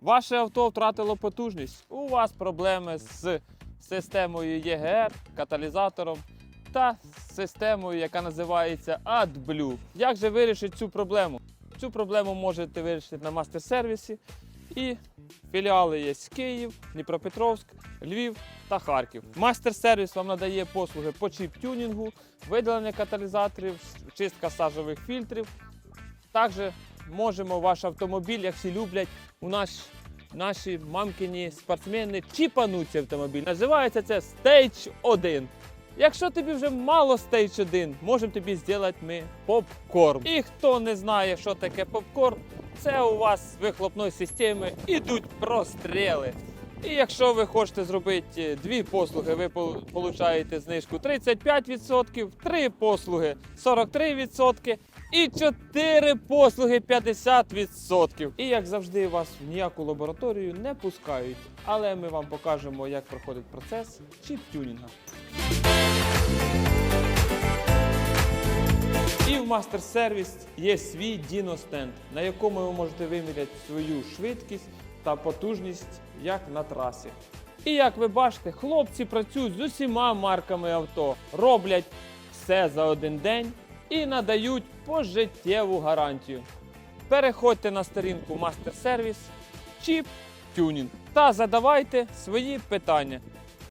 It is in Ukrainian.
Ваше авто втратило потужність. У вас проблеми з системою ЄГР, каталізатором та системою, яка називається AdBlue. Як же вирішити цю проблему? Цю проблему можете вирішити на мастер-сервісі. І філіали є Київ, Дніпропетровськ, Львів та Харків. Мастер-сервіс вам надає послуги по чіп-тюнінгу, видалення каталізаторів, чистка сажових фільтрів. Також можемо ваш автомобіль, як всі люблять, у нас наші мамкині спортсмени чіпануть автомобіль. Називається це Stage 1. Якщо тобі вже мало Stage 1, можемо тобі зробити ми попкорн. І хто не знає, що таке попкорн, це у вас з вихлопної системи ідуть простріли. І якщо ви хочете зробити е, дві послуги, ви получаєте знижку 35%, три послуги 43% і чотири послуги 50%. І як завжди, вас в ніяку лабораторію не пускають. Але ми вам покажемо, як проходить процес чіп-тюнінга. І в мастер-сервіс є свій діностенд, на якому ви можете виміряти свою швидкість та потужність, як на трасі. І як ви бачите, хлопці працюють з усіма марками авто, роблять все за один день і надають пожиттєву гарантію. Переходьте на сторінку Мастер Сервіс, Чіп Тюнінг та задавайте свої питання.